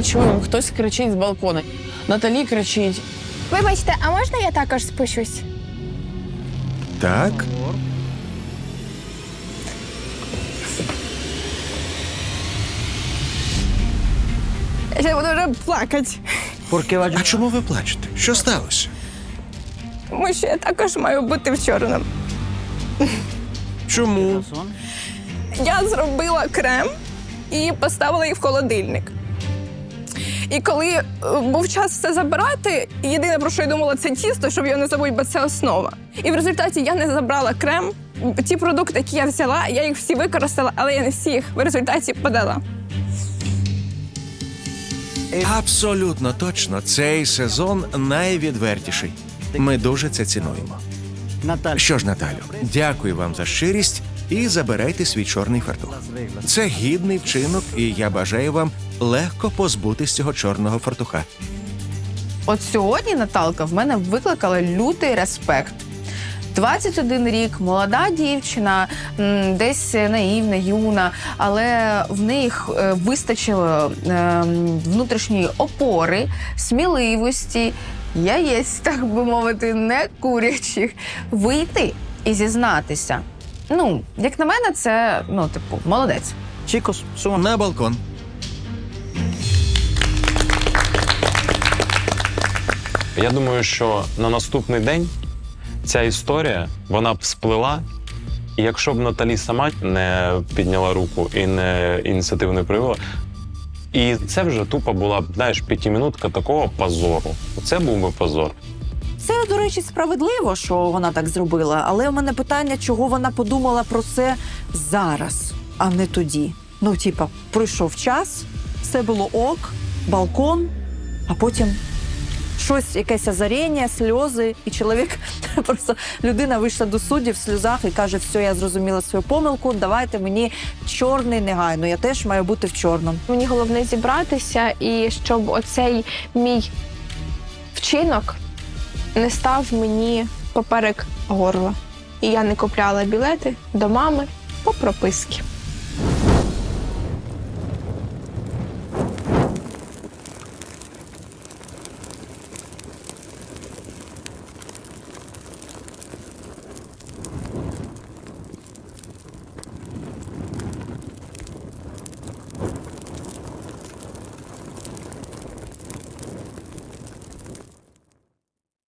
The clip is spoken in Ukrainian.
Ми чуємо, хтось кричить з балкона. Наталі кричить. Вибачте, а можна я також спущусь? Так, Я буду вже плакати. а чому ви плачете? Що сталося? Тому що я також маю бути в чорному. Чому? Я зробила крем і поставила їх в холодильник. І коли е, був час все забирати, єдине про що я думала, це тісто, щоб його не забути, бо це основа. І в результаті я не забрала крем. Ті продукти, які я взяла, я їх всі використала, але я не всі їх в результаті подала. Абсолютно точно, цей сезон найвідвертіший. Ми дуже це цінуємо. Наталь. Що ж, Наталю, дякую вам за щирість і забирайте свій чорний фартух. Це гідний вчинок, і я бажаю вам легко позбутись цього чорного фартуха. От сьогодні Наталка в мене викликала лютий респект. 21 рік, молода дівчина, десь наївна, юна, але в них е, вистачило е, внутрішньої опори, сміливості, яєць, так би мовити, не курячих, вийти і зізнатися. Ну, як на мене, це ну, типу, молодець. Чікос, сума. На балкон. Я думаю, що на наступний день ця історія вона б сплила. І якщо б Наталі сама не підняла руку і не ініціативу не проявила, і це вже тупо була б, знаєш, п'ятимінутка такого позору. Це був би позор. Це, до речі, справедливо, що вона так зробила. Але у мене питання, чого вона подумала про це зараз, а не тоді. Ну, типа, пройшов час, все було ок, балкон, а потім щось, якесь озаріння, сльози, і чоловік просто людина вийшла до суддів в сльозах і каже: все, я зрозуміла свою помилку, давайте мені чорний негайно. Я теж маю бути в чорному. Мені головне зібратися і щоб оцей мій вчинок не став мені поперек горла. І я не купляла білети до мами по прописки.